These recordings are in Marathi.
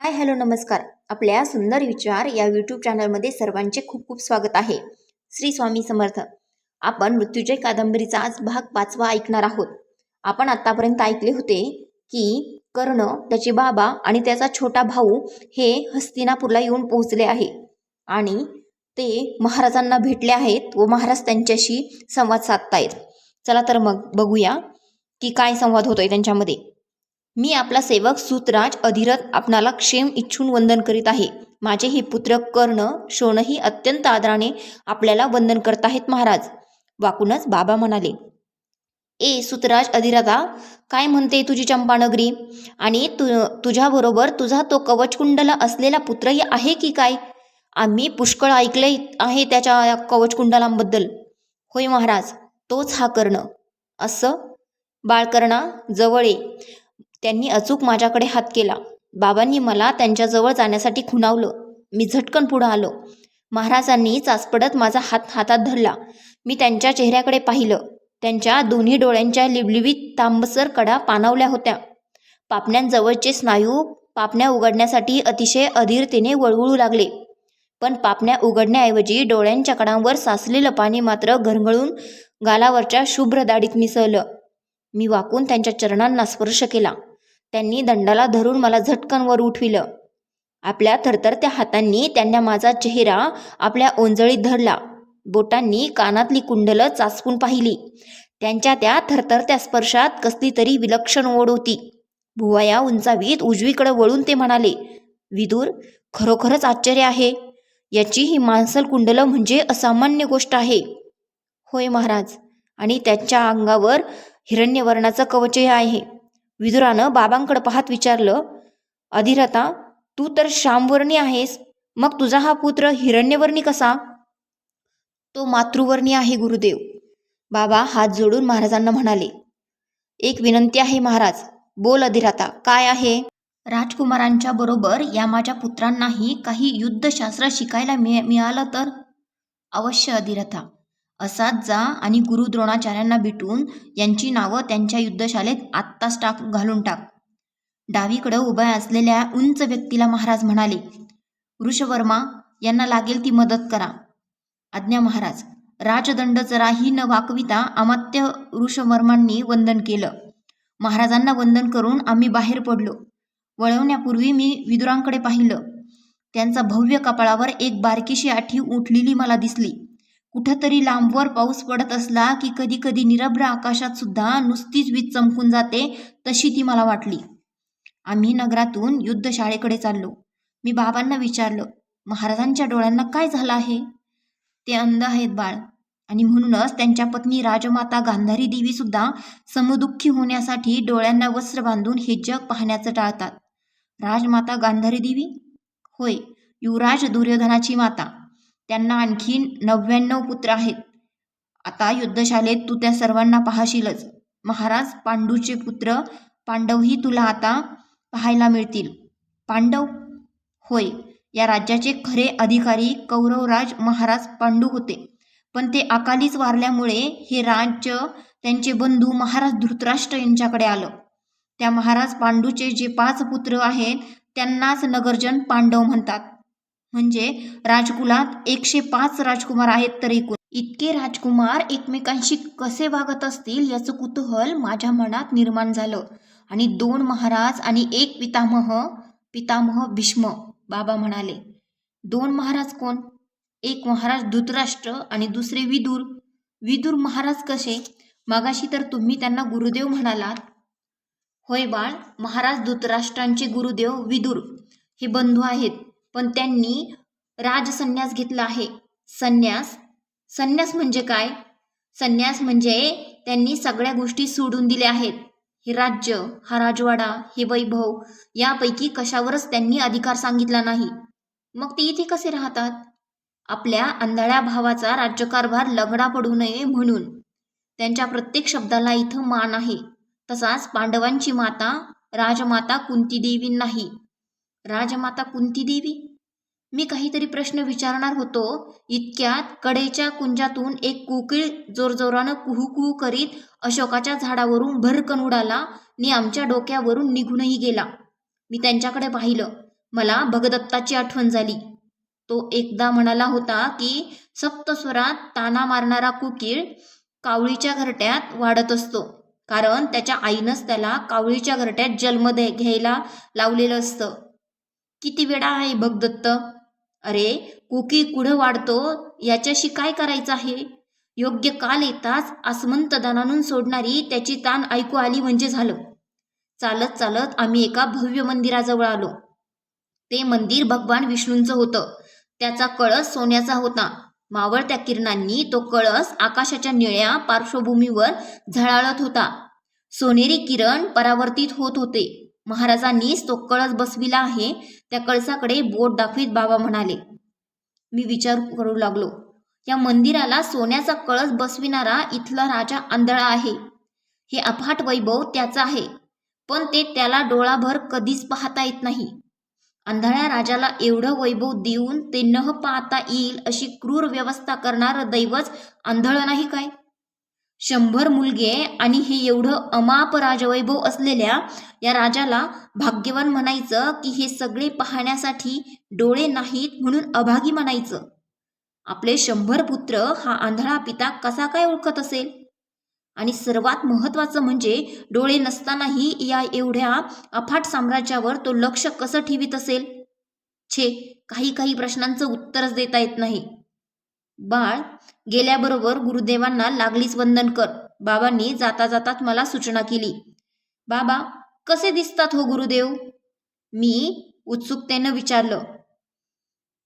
हाय हॅलो नमस्कार. आपल्या सुंदर विचार या यूट्यूब चॅनलमध्ये सर्वांचे खूप खूप स्वागत आहे. श्री स्वामी समर्थ. आपण मृत्युंजय कादंबरीचा आज भाग पाचवा ऐकणार आहोत. आपण आत्तापर्यंत ऐकले होते की कर्ण त्याचे बाबा आणि त्याचा छोटा भाऊ हे हस्तिनापूरला येऊन पोहोचले आहे. आणि ते महाराजांना भेटले आहेत व महाराज त्यांच्याशी संवाद साधतायत. चला तर मग बघूया की काय संवाद होतोय त्यांच्यामध्ये. मी आपला सेवक सूतराज अधिरथ आपणाला क्षेम इच्छून वंदन करीत आहे. माझे हे पुत्र कर्ण शोणही अत्यंत आदराने आपल्याला वंदन करत आहेत महाराज. वाकूनच बाबा म्हणाले. ए सूतराज अधिरथा काय म्हणते तुझी चंपानगरी आणि तु तुझ्याबरोबर तुझा तो कवचकुंडला असलेला पुत्रही आहे की काय? आम्ही पुष्कळ ऐकले आहे त्याच्या कवचकुंडलांबद्दल. होय महाराज तोच हा कर्ण. असं? बाळकर्णा जवळ ये. त्यांनी अचूक माझ्याकडे हात केला. बाबांनी मला त्यांच्याजवळ जाण्यासाठी खुणावलं. मी झटकन पुढं आलो. महाराजांनी चाचपडत माझा हात हातात धरला. मी त्यांच्या चेहऱ्याकडे पाहिलं. त्यांच्या दोन्ही डोळ्यांच्या लिबलिबीत तांबसर कडा पाणावल्या होत्या. पापण्यांजवळचे स्नायू पापण्या उघडण्यासाठी अतिशय अधीरतेने वळवळू लागले. पण पापण्या उघडण्याऐवजी डोळ्यांच्या कडांवर साचलेलं पाणी मात्र घरघळून गालावरच्या शुभ्र दाढीत मिसळलं. मी वाकून त्यांच्या चरणांना स्पर्श केला. त्यांनी दंडाला धरून मला झटकन वर उठविलं. आपल्या थरथरत्या हातांनी त्यांना माझा चेहरा आपल्या ओंजळीत धरला. बोटांनी कानातली कुंडलं चाचपून पाहिली. त्यांच्या त्या थरथरत्या स्पर्शात कसली तरी विलक्षण ओढ होती. भुवाया उंचावीत उजवीकडे वळून ते म्हणाले विदूर खरोखरच आश्चर्य आहे. याची ही मांसल कुंडलं म्हणजे असामान्य गोष्ट आहे. होय महाराज. आणि त्यांच्या अंगावर हिरण्यवर्णाचं कवचही आहे. विदुरानं बाबांकडे पाहत विचारलं अधिरथा तू तर श्यामवर्णी आहेस मग तुझा हा पुत्र हिरण्यवर्णी कसा? तो मातृवर्णी आहे गुरुदेव. बाबा हात जोडून महाराजांना म्हणाले एक विनंती आहे महाराज बोल अधिराता काय आहे? राजकुमारांच्या बरोबर या माझ्या पुत्रांनाही काही युद्धशास्त्र शिकायला मिळालं तर? अवश्य अधिरथा. असाच जा आणि गुरु द्रोणाचार्यांना भेटून यांची नावं त्यांच्या युद्धशालेत आत्ताच टाक घालून टाक. डावीकडं उभ्या असलेल्या उंच व्यक्तीला महाराज म्हणाले वृषवर्मा यांना लागेल ती मदत करा. आज्ञा महाराज राजदंड जराही न वाकविता अमात्य ऋषवर्मांनी वंदन केलं. महाराजांना वंदन करून आम्ही बाहेर पडलो. वळवण्यापूर्वी मी विदुरांकडे पाहिलं. त्यांचा भव्य कपाळावर एक बारकीशी आठी उठलेली मला दिसली. कुठंतरी लांबवर पाऊस पडत असला की कधी कधी निरभ्र आकाशात सुद्धा नुसतीच वीज चमकून जाते तशी ती मला वाटली. आम्ही नगरातून युद्धशाळेकडे चाललो. मी बाबांना विचारलं महाराजांच्या डोळ्यांना काय झालं आहे? ते अंध आहेत बाळ. आणि म्हणूनच त्यांच्या पत्नी राजमाता गांधारी देवी सुद्धा समदुःखी होण्यासाठी डोळ्यांना वस्त्र बांधून हे जग पाहण्याचं टाळतात. राजमाता गांधारी देवी? होय युवराज दुर्योधनाची माता. त्यांना आणखीन नव्याण्णव पुत्र आहेत. आता युद्धशालेत तू त्या सर्वांना पाहशीलच. महाराज पांडूचे पुत्र पांडवही तुला आता पाहायला मिळतील. पांडव? होय. या राज्याचे खरे अधिकारी कौरवराज महाराज पांडू होते. पण ते अकालीच वारल्यामुळे हे राज्य त्यांचे बंधू महाराज धृतराष्ट्र यांच्याकडे आलं. त्या महाराज पांडूचे जे पाच पुत्र आहेत त्यांनाच नगरजन पांडव म्हणतात. म्हणजे राजकुलात एकशे पाच राजकुमार आहेत तर एकूण. इतके राजकुमार एकमेकांशी कसे वागत असतील याचं कुतूहल माझ्या मनात निर्माण झालं. आणि दोन महाराज आणि एक पितामह पितामह भीष्म बाबा म्हणाले. दोन महाराज कोण? एक महाराज धृतराष्ट्र आणि दुसरे विदूर. विदूर महाराज कसे? मागाशी तर तुम्ही त्यांना गुरुदेव म्हणालात. होय बाळ महाराज धृतराष्ट्रांचे गुरुदेव विदूर. हे बंधू आहेत. पण त्यांनी राजसन्यास घेतला आहे. संन्यास? संन्यास म्हणजे काय? संन्यास म्हणजे त्यांनी सगळ्या गोष्टी सोडून दिल्या आहेत. हे राज्य हा राजवाडा हे वैभव यापैकी कशावरच त्यांनी अधिकार सांगितला नाही. मग ते इथे कसे राहतात? आपल्या आंधळ्या भावाचा राज्यकारभार लगडा पडू नये म्हणून. त्यांच्या प्रत्येक शब्दाला इथं मान आहे. तसाच पांडवांची माता राजमाता कुंतीदेवी राजमाता राजमाता कुंतीदेवी मी काहीतरी प्रश्न विचारणार होतो. इतक्यात कडेच्या कुंजातून एक कुकीळ जोरजोरानं कुहू कुहू करीत अशोकाच्या झाडावरून भरकन उडाला आणि आमच्या डोक्यावरून निघूनही गेला. मी त्यांच्याकडे पाहिलं. मला भगदत्ताची आठवण झाली. तो एकदा म्हणाला होता की सप्तस्वरात ताना मारणारा कुकीळ कावळीच्या घरट्यात वाढत असतो. कारण त्याच्या आईनंच त्याला कावळीच्या घरट्यात जन्म दे घ्यायला लावलेलं असतं. किती वेळा आहे भगदत्त अरे कुकी कुठं वाढतो? याच्याशी काय करायचं आहे? योग्य काल येताच आसमंत दानानून सोडणारी त्याची तान ऐकू आली म्हणजे झालं. चालत चालत आम्ही एका भव्य मंदिराजवळ आलो. ते मंदिर भगवान विष्णूंचं होतं. त्याचा कळस सोन्याचा होता. मावळत्या किरणांनी तो कळस आकाशाच्या निळ्या पार्श्वभूमीवर झळाळत होता. सोनेरी किरण परावर्तित होत होते. महाराजांनीच तो कळस बसविला आहे त्या कळसाकडे बोट दाखवीत बाबा म्हणाले. मी विचार करू लागलो. या मंदिराला सोन्याचा कळस बसविणारा इथला राजा आंधळा आहे. हे अफाट वैभव त्याचं आहे. पण ते त्याला डोळाभर कधीच पाहता येत नाही. आंधळ्या राजाला एवढं वैभव देऊन ते न पाहता येईल अशी क्रूर व्यवस्था करणारं दैवच आंधळ नाही काय? शंभर मुलगे आणि हे एवढं अमाप राजवैभव असलेल्या या राजाला भाग्यवान म्हणायचं की हे सगळे पाहण्यासाठी डोळे नाहीत म्हणून अभागी म्हणायचं. आपले शंभर पुत्र हा आंधळा पिता कसा काय ओळखत असेल? आणि सर्वात महत्त्वाचं म्हणजे डोळे नसतानाही या एवढ्या अफाट साम्राज्यावर तो लक्ष कसं ठेवीत असेल? छे काही काही प्रश्नांचं उत्तरच देता येत नाही. बाळ गेल्याबरोबर गुरुदेवांना लागलीच वंदन कर. बाबांनी जाता जातात मला सूचना केली. बाबा कसे दिसतात हो गुरुदेव? मी उत्सुकतेनं विचारलं.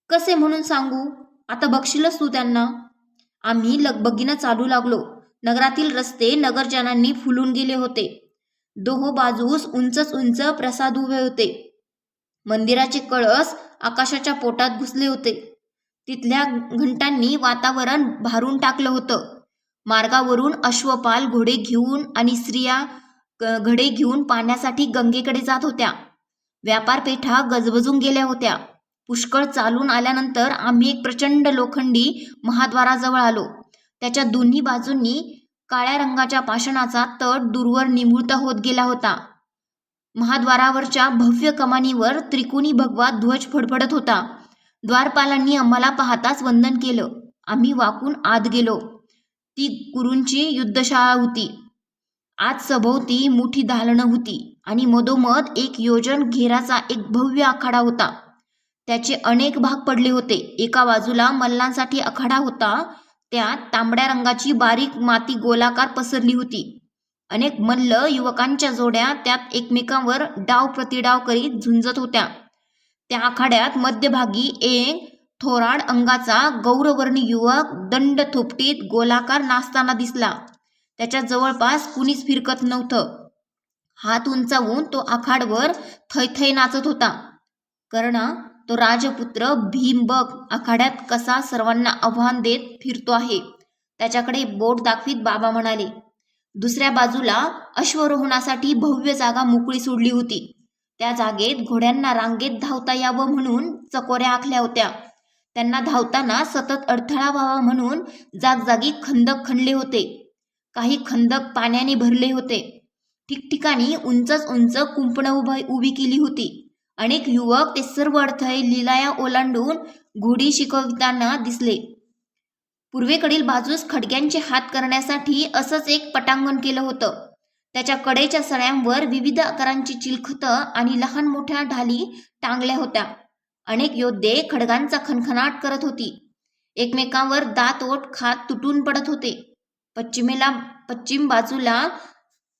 कसे म्हणून सांगू? आता बघशीलच तू त्यांना. आम्ही लगबगीनं चालू लागलो. नगरातील रस्ते नगरजनांनी फुलून गेले होते. दोहो बाजूस उंचच उंच प्रसाद उभे होते. मंदिराचे कळस आकाशाच्या पोटात घुसले होते. तिथल्या घंटांनी वातावरण भारून टाकलं होतं. मार्गावरून अश्वपाल घोडे घेऊन आणि स्त्रिया ग- घडे घेऊन पाण्यासाठी गंगेकडे जात होत्या. व्यापारपेठा गजबजून गेल्या होत्या. पुष्कळ चालून आल्यानंतर आम्ही एक प्रचंड लोखंडी महाद्वाराजवळ आलो. त्याच्या दोन्ही बाजूंनी काळ्या रंगाच्या पाषाणाचा तट दूरवर निमुळता होत गेला होता. महाद्वारावरच्या भव्य कमानीवर त्रिकोणी भगवा ध्वज फडफडत होता. द्वारपालांनी आम्हाला पाहताच वंदन केलं. आम्ही वाकून आत गेलो. ती गुरूंची युद्धशाळा होती. आत सभोवती मोठी दालनं होती आणि मधोमध एक योजन घेराचा एक भव्य आखाडा होता. त्याचे अनेक भाग पडले होते. एका बाजूला मल्लांसाठी आखाडा होता. त्यात तांबड्या रंगाची बारीक माती गोलाकार पसरली होती. अनेक मल्ल युवकांच्या जोड्या त्यात एकमेकांवर डाव प्रतिडाव करीत झुंजत होत्या. त्या आखाड्यात मध्यभागी एक थोराड अंगाचा गौरवर्णी युवक दंड थोपटीत गोलाकार नाचताना दिसला. त्याच्या जवळपास कुणीच फिरकत नव्हतं. हात उंचावून तो आखाडवर थैथै नाचत होता. कर्णा तो राजपुत्र भीमबग आखाड्यात कसा सर्वांना आव्हान देत फिरतो आहे त्याच्याकडे बोट दाखवीत बाबा म्हणाले. दुसऱ्या बाजूला अश्वरोहणासाठी भव्य जागा मोकळी सोडली होती. त्या जागेत घोड्यांना रांगेत धावता यावं म्हणून चकोऱ्या आखल्या होत्या. त्यांना धावताना सतत अडथळा व्हावा म्हणून जागजागी खंदक खणले होते. काही खंदक पाण्याने भरले होते. ठिकठिकाणी उंचच उंच कुंपणं उभा उभी केली होती. अनेक युवक ते सर्व अडथळे लिलाया ओलांडून घोडी शिकविताना दिसले. पूर्वेकडील बाजूस खडक्यांचे हात करण्यासाठी असंच एक पटांगण केलं होतं. त्याच्या कडेच्या सळ्यांवर विविध आकारांची चिलखतं आणि लहान मोठ्या ढाली टांगल्या होत्या. अनेक योद्धे खडगांचा खणखणाट करत होती. एकमेकांवर दात ओठ खात तुटून पडत होते. पश्चिमेला पश्चिम बाजूला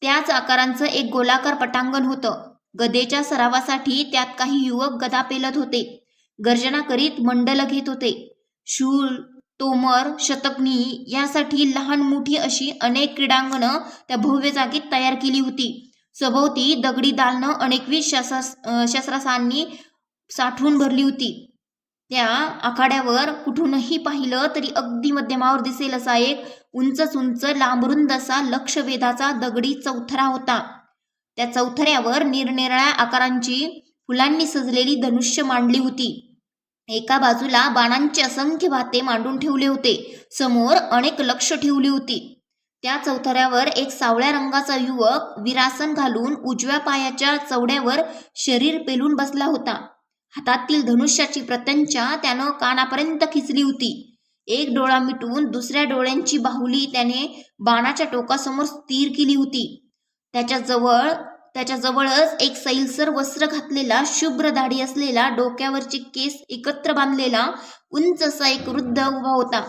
त्याच आकारांचं एक गोलाकार पटांगण होतं. गदेच्या सरावासाठी त्यात काही युवक गदा पेलत होते. गर्जना करीत मंडल घेत होते. शूल तोमर शतकनी यासाठी लहान मोठी अशी अनेक क्रीडांगणं त्या भव्य जागेत तयार केली होती. सभोवती दगडी दालनं अनेकवीस शस्त्रासांनी साठवून भरली होती. त्या आखाड्यावर कुठूनही पाहिलं तरी अगदी मध्यमावर दिसेल असा एक उंचच उंच लांबरुंद असा लक्षवेधाचा दगडी चौथरा होता. त्या चौथऱ्यावर निरनिराळ्या आकारांची फुलांनी सजलेली धनुष्य मांडली होती. एका बाजूला बाणांचे असंख्य भाते मांडून ठेवले होते. समोर अनेक लक्ष ठेवली होती. त्या चौथऱ्यावर एक सावळ्या रंगाचा युवक विरासन घालून उजव्या पायाच्या चवड्यावर शरीर पेलून बसला होता. हातातील धनुष्याची प्रत्यंचा त्यानं कानापर्यंत खिचली होती. एक डोळा मिटवून दुसऱ्या डोळ्यांची बाहुली त्याने बाणाच्या टोकासमोर स्थिर केली होती. त्याच्याजवळ त्याच्या जवळच एक सैलसर वस्त्र घातलेला शुभ्र दाढी असलेला डोक्यावरचे केस एकत्र बांधलेला उंच असा एक वृद्ध उभा होता.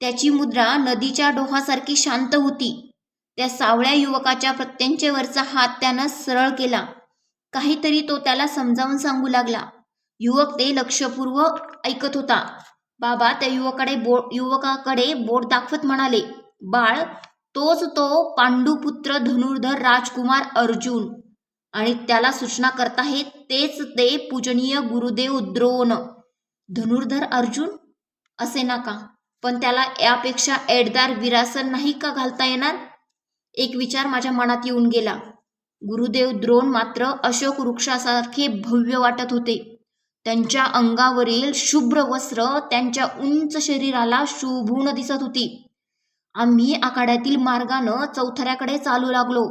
त्याची मुद्रा नदीच्या डोहासारखी शांत होती. त्या सावळ्या युवकाच्या प्रत्यंचेवरचा हात त्यानं सरळ केला. काहीतरी तो त्याला समजावून सांगू लागला. युवक ते लक्षपूर्वक ऐकत होता. बाबा त्या युवकाकडे बो युवकाकडे बोट दाखवत म्हणाले बाळ तोच तो पांडुपुत्र धनुर्धर राजकुमार अर्जुन. आणि त्याला सूचना करताहेत तेच ते पूजनीय गुरुदेव द्रोण. धनुर्धर अर्जुन? असे नका पण त्याला यापेक्षा एडदार विरासन नाही का घालता येणार? एक विचार माझ्या मनात येऊन गेला. गुरुदेव द्रोण मात्र अशोक वृक्षासारखे भव्य वाटत होते. त्यांच्या अंगावरील शुभ्र वस्त्र त्यांच्या उंच शरीराला शोभून दिसत होती. आम्ही आखाड्यातील मार्गानं चौथऱ्याकडे चालू लागलो.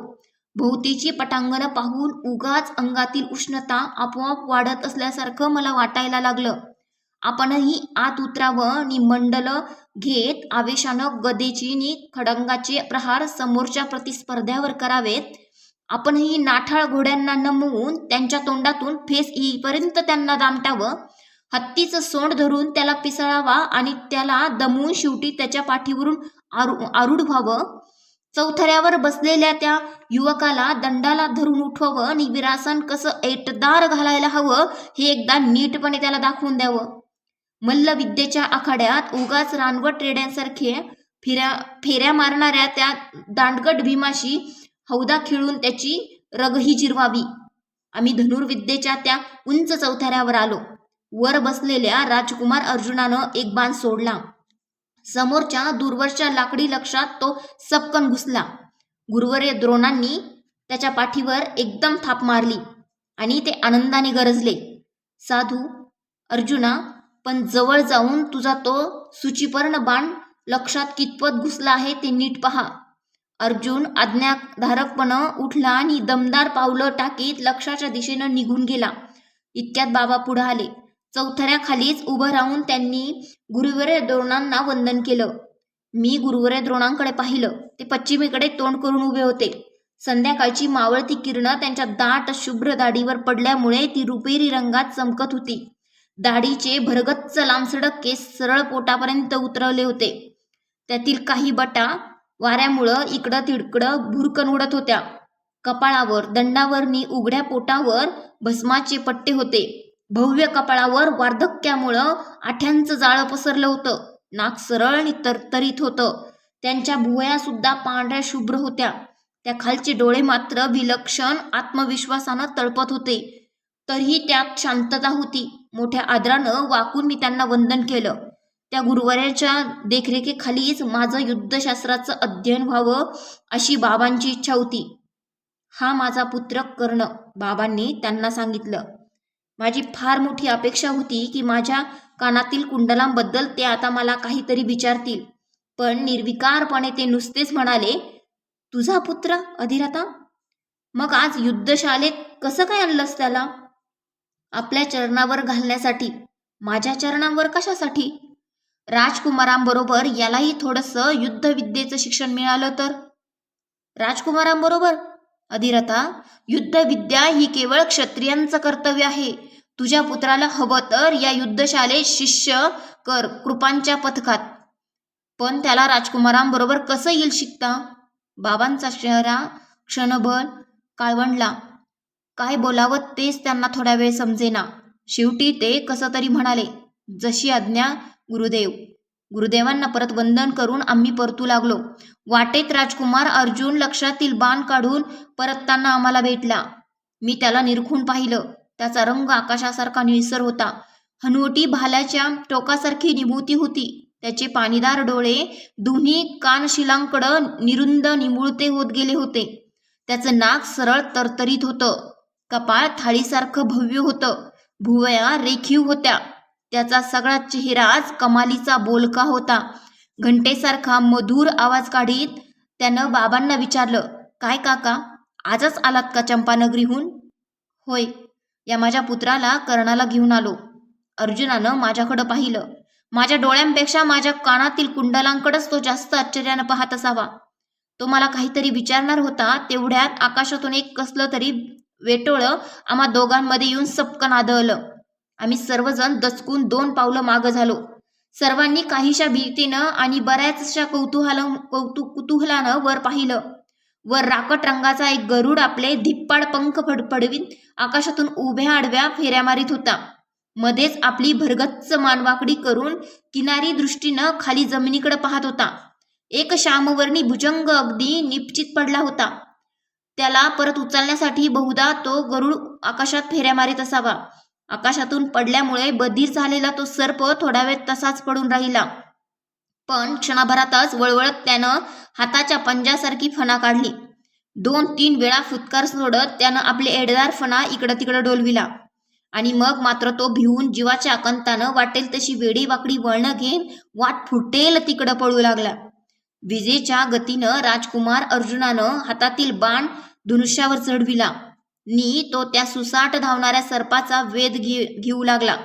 भोवतीची पटांगणं पाहून उगाच अंगातील उष्णता आपोआप वाढत असल्यासारखं मला वाटायला लागलं. आपणही आत उतरावं आणि मंडल घेत आवेशानं गदेची नि खडंगाचे प्रहार समोरच्या प्रतिस्पर्ध्यावर करावेत. आपणही नाठाळ घोड्यांना नमवून त्यांच्या तोंडातून फेस येईपर्यंत त्यांना दामटावं. हत्तीचं सोंड धरून त्याला पिसळावा आणि त्याला दमवून शेवटी त्याच्या पाठीवरून आरू आरूढ व्हावं. चौथऱ्यावर बसलेल्या त्या युवकाला दंडाला धरून उठवावं आणि विरासन कसं ऐटदार घालायला हवं हे एकदा नीटपणे त्याला दाखवून द्यावं. मल्लविद्येच्या आखाड्यात उगाच रानवट रेड्यांसारखे फिऱ्या फेऱ्या मारणाऱ्या त्या दांडगट भीमाशी हौदा खिळून त्याची रगही जिरवावी. आम्ही धनुर्विद्येच्या त्या उंच चौथऱ्यावर आलो. वर बसलेल्या राजकुमार अर्जुनानं एक बाण सोडला. समोरच्या दूरवरच्या लाकडी लक्षात तो सपकन घुसला. गुरुवर्य द्रोणांनी त्याच्या पाठीवर एकदम थाप मारली आणि ते आनंदाने गरजले. साधू अर्जुना पण जवळ जाऊन तुझा तो सुचिपर्ण बाण लक्षात कितपत घुसला आहे ते नीट पहा. अर्जुन आज्ञाधारकपणं उठला आणि दमदार पावलं टाकीत लक्षाच्या दिशेनं निघून गेला. इतक्यात बाबा पुढं आले. चौथऱ्याखालीच उभं राहून त्यांनी गुरुवर्य द्रोणांना वंदन केलं. मी गुरुवर्य द्रोणांकडे पाहिलं. ते पश्चिमेकडे तोंड करून उभे होते. संध्याकाळची मावळती किरणं त्यांच्या दाट शुभ्र दाढीवर पडल्यामुळे ती रुपेरी रंगात चमकत होती. दाढीचे भरगच्च लांबसडक केस सरळ पोटापर्यंत उतरवले होते. त्यातील काही बटा वाऱ्यामुळं इकडं तिकडं भुरकन उडत होत्या. कपाळावर दंडावरनी उघड्या पोटावर भस्माचे पट्टे होते. भव्य कपाळावर वार्धक्यामुळं आठ्यांचं जाळं पसरलं होतं. नाक सरळ आणि तरतरीत होतं. त्यांच्या भुवया सुद्धा पांढऱ्या शुभ्र होत्या. त्या खालचे डोळे मात्र विलक्षण आत्मविश्वासानं तळपत होते. तरीही त्यात शांतता होती. मोठ्या आदरानं वाकून मी त्यांना वंदन केलं. त्या गुरुवाराच्या देखरेखीखालीच माझं युद्धशास्त्राचं अध्ययन व्हावं अशी बाबांची इच्छा होती. हा माझा पुत्र कर्ण बाबांनी त्यांना सांगितलं. माझी फार मोठी अपेक्षा होती की माझ्या कानातील कुंडलांबद्दल ते आता मला काहीतरी विचारतील. पण निर्विकारपणे ते नुसतेच म्हणाले तुझा पुत्र अधिरथा मग आज युद्धशालेत कसं काय आणलंस त्याला? आपल्या चरणावर घालण्यासाठी? माझ्या चरणांवर कशासाठी? राजकुमारांबरोबर यालाही थोडंसं युद्धविद्येचं शिक्षण मिळालं तर? राजकुमारांबरोबर? अधिरथा युद्धविद्या ही केवळ क्षत्रियांचं कर्तव्य आहे. तुझ्या पुत्राला हवं तर या युद्धशालेत शिष्य कर कृपांच्या पथकात. पण त्याला राजकुमारांबरोबर कसं येईल शिकता? बाबांचा चेहरा क्षणभर काळवंडला. काय बोलावं तेच त्यांना थोडा वेळ समजेना. शेवटी ते कसं तरी म्हणाले जशी आज्ञा गुरुदेव. गुरुदेवांना परत वंदन करून आम्ही परतू लागलो. वाटेत राजकुमार अर्जुन लक्षातील बाण काढून परतताना आम्हाला भेटला. मी त्याला निरखून पाहिलं. त्याचा रंग आकाशासारखा निळसर होता. हनुवटी भाल्याच्या टोकासारखी निभूती होती. त्याचे पाणीदार डोळे दोन्ही कानशिलांकडं निरुंद निमुळते होत गेले होते. त्याचं नाक सरळ तरतरीत होतं. कपाळ थाळीसारखं भव्य होतं. भुवया रेखीव होत्या. त्याचा सगळा चेहराच कमालीचा बोलका होता. घंटेसारखा मधुर आवाज काढीत त्यानं बाबांना विचारलं काय काका आजच आलात का चंपानगरीहून? होय. या माझ्या पुत्राला कर्णाला घेऊन आलो. अर्जुनानं माझ्याकडं पाहिलं. माझ्या डोळ्यांपेक्षा माझ्या कानातील कुंडलांकडंच तो जास्त आश्चर्यानं पाहत असावा. तो मला काहीतरी विचारणार होता तेवढ्यात आकाशातून एक कसलं तरी वेटोळं आम्हा दोघांमध्ये येऊन सपकन आदळलं. आम्ही सर्वजण दचकून दोन पावलं मागं झालो. सर्वांनी काहीशा भीतीनं आणि बऱ्याचशा कौतूहल कौतु कुतुहलानं वर पाहिलं. व राकट रंगाचा एक गरुड आपले धिप्पाड पंख फडफडवीत आकाशातून उभ्या आडव्या फेऱ्या मारीत होता. मध्येच आपली भरगच्च मानवाकडी करून किनारी दृष्टीनं खाली जमिनीकडे पाहत होता. एक श्यामवर्णी भुजंग अगदी निपचित पडला होता. त्याला परत उचलण्यासाठी बहुधा तो गरुड आकाशात फेऱ्या मारीत असावा. आकाशातून पडल्यामुळे बधीर झालेला तो सर्प थोडा वेळ तसाच पडून राहिला. पण क्षणाभरातच वळवळत त्यानं हाताच्या पंजासारखी फणा काढली. दोन तीन वेळा फुतकार सोडत त्यानं आपले एडदार फणा इकडं तिकडं डोलविला. आणि मग मात्र तो भिवून जीवाच्या आकंतानं वाटेल तशी वेडी वाकडी वळणं घेऊन वाट फुटेल तिकडं पळू लागला. विजेच्या गतीनं राजकुमार अर्जुनानं हातातील बाण धनुष्यावर चढविला. नी तो त्या सुसाट धावणाऱ्या सर्पाचा वेध घे घेऊ लागला.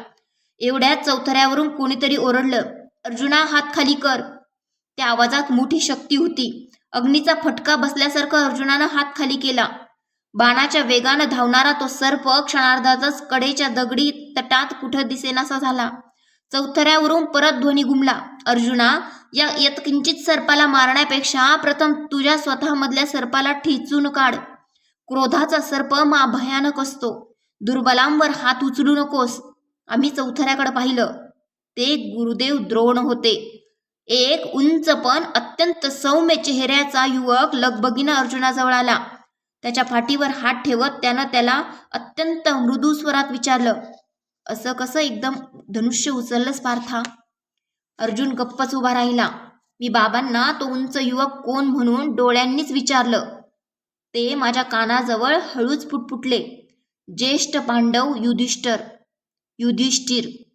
एवढ्या चौथऱ्यावरून कोणीतरी ओरडलं अर्जुना हात खाली कर. त्या आवाजात मोठी शक्ती होती. अग्नीचा फटका बसल्यासारखं अर्जुनानं हात खाली केला. बाणाच्या वेगानं धावणारा तो सर्प क्षणार्धातच कडेच्या दगडी तटात कुठं दिसेनासा झाला. चौथऱ्यावरून परत ध्वनी घुमला. अर्जुना या यत्किंचित सर्पाला मारण्यापेक्षा प्रथम तुझ्या स्वतःमधल्या सर्पाला ठेचून काढ क्रोधाचा सर्प मा भयानक असतो. दुर्बलांवर हात उचलू नकोस. आम्ही चौथऱ्याकडे पाहिलं. ते गुरुदेव द्रोण होते. एक उंच पण अत्यंत सौम्य चेहऱ्याचा युवक लगबगीनं अर्जुनाजवळ आला. त्याच्या फाटीवर हात ठेवत त्यानं त्याला अत्यंत मृदू स्वरात विचारलं असं कसं एकदम धनुष्य उचललंच पार्था? अर्जुन गप्पच उभा राहिला. मी बाबांना तो उंच युवक कोण म्हणून डोळ्यांनीच विचारलं. ते माझ्या कानाजवळ हळूच फुटफुटले. ज्येष्ठ पांडव युधिष्ठर युधिष्ठिर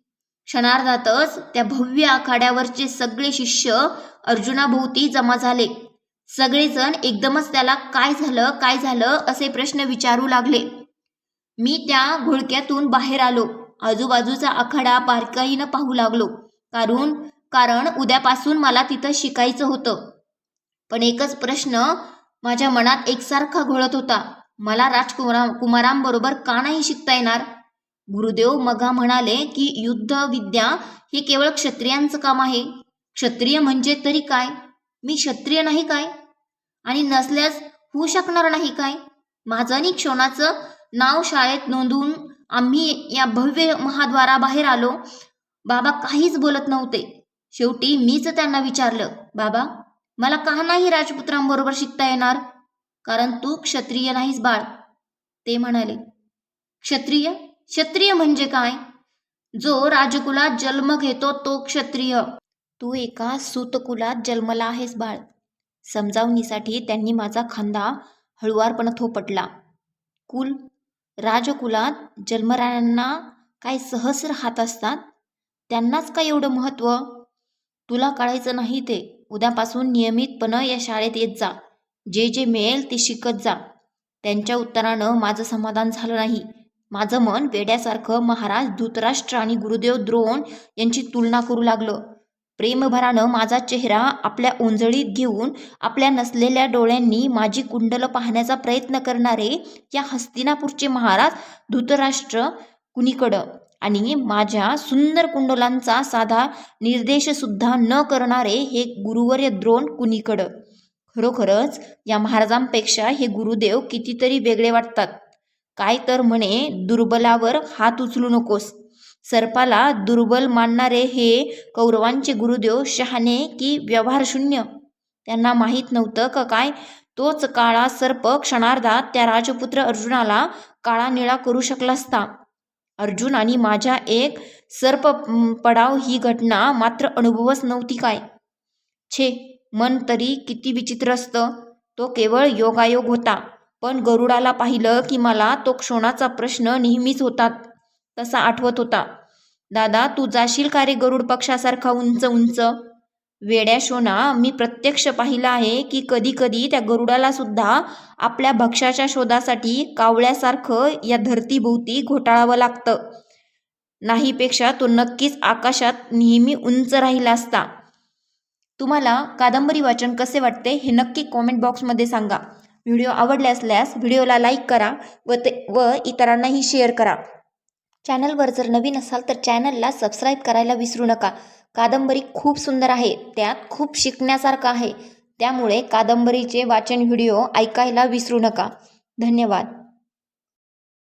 क्षणार्धातच त्या भव्य आखाड्यावरचे सगळे शिष्य अर्जुनाभोवती जमा झाले. सगळेजण एकदमच त्याला काय झालं काय झालं असे प्रश्न विचारू लागले. मी त्या घोळक्यातून बाहेर आलो. आजूबाजूचा आखाडा बारकाईनं पाहू लागलो. कारण कारण उद्यापासून मला तिथं शिकायचं होतं. पण एकच प्रश्न माझ्या मनात एकसारखा घोळत होता. मला राजकुमारा कुमारांबरोबर का नाही शिकता येणार? गुरुदेव मगा म्हणाले की युद्ध विद्या हे केवळ क्षत्रियांचं काम आहे. क्षत्रिय म्हणजे तरी काय? मी क्षत्रिय नाही काय? आणि नसल्यास होऊ शकणार नाही काय? माझं आणि क्षोणाचं नाव शाळेत नोंदवून आम्ही या भव्य महाद्वाराबाहेर आलो. बाबा काहीच बोलत नव्हते. शेवटी मीच त्यांना विचारलं बाबा मला का नाही राजपुत्रांबरोबर शिकता येणार? कारण तू क्षत्रिय नाहीस बाळ. ते म्हणाले क्षत्रिय? क्षत्रिय म्हणजे काय? जो राजकुलात जन्म घेतो तो क्षत्रिय. तू एका सूतकुलात जन्मला आहेस बाळ. समजावणीसाठी त्यांनी माझा खांदा हळुवारपणे थोपटला. कुल राजकुलात जन्मरायांना काय सहस्र हात असतात? त्यांनाच काय एवढं महत्त्व तुला कळायचं नाही ते. उद्यापासून नियमितपणं या शाळेत येत जा. जे जे मिळेल ते शिकत जा. त्यांच्या उत्तरानं माझं समाधान झालं नाही. माझं मन वेड्यासारखं महाराज धृतराष्ट्र आणि गुरुदेव द्रोण यांची तुलना करू लागलं. प्रेमभरानं माझा चेहरा आपल्या ओंजळीत घेऊन आपल्या नसलेल्या डोळ्यांनी माझी कुंडलं पाहण्याचा प्रयत्न करणारे या हस्तिनापूरचे महाराज धृतराष्ट्र कुणीकडं? आणि माझ्या सुंदर कुंडलांचा साधा निर्देशसुद्धा न करणारे हे गुरुवर्य द्रोण कुणीकडं? खरोखरच या महाराजांपेक्षा हे गुरुदेव कितीतरी वेगळे वाटतात. काय तर म्हणे दुर्बलावर हात उचलू नकोस. सर्पाला दुर्बल मानणारे हे कौरवांचे गुरुदेव शहाणे की व्यवहारशून्य त्यांना माहीत नव्हतं का काय? तोच काळा सर्प क्षणार्धात त्या राजपुत्र अर्जुनाला काळा निळा करू शकला असता. अर्जुन आणि माझ्या एक सर्प पडाव ही घटना मात्र अनुभवच नव्हती काय? छे मन तरी किती विचित्र असतं. तो केवळ योगायोग होता. पण गरुडाला पाहिलं की मला तो क्षोणाचा प्रश्न नेहमीच होता तसा आठवत होता. दादा तू जाशील का रे गरुड पक्षासारखा उंच उंच? वेड्या शोना मी प्रत्यक्ष पाहिलं आहे की कधी कधी त्या गरुडाला सुद्धा आपल्या भक्ष्याच्या शोधासाठी कावळ्यासारखं या धरतीभोवती घोटाळावं लागतं. नाहीपेक्षा तो नक्कीच आकाशात नेहमी उंच राहिला असता. तुम्हाला कादंबरी वाचन कसे वाटते हे नक्की कॉमेंट बॉक्समध्ये सांगा. व्हिडिओ आवडले असल्यास व्हिडिओला लाईक करा व ते व इतरांनाही शेअर करा. चॅनलवर जर नवीन असाल तर चॅनलला सबस्क्राईब करायला विसरू नका. कादंबरी खूप सुंदर आहे. त्यात खूप शिकण्यासारखं आहे. त्यामुळे कादंबरीचे वाचन व्हिडिओ ऐकायला विसरू नका. धन्यवाद.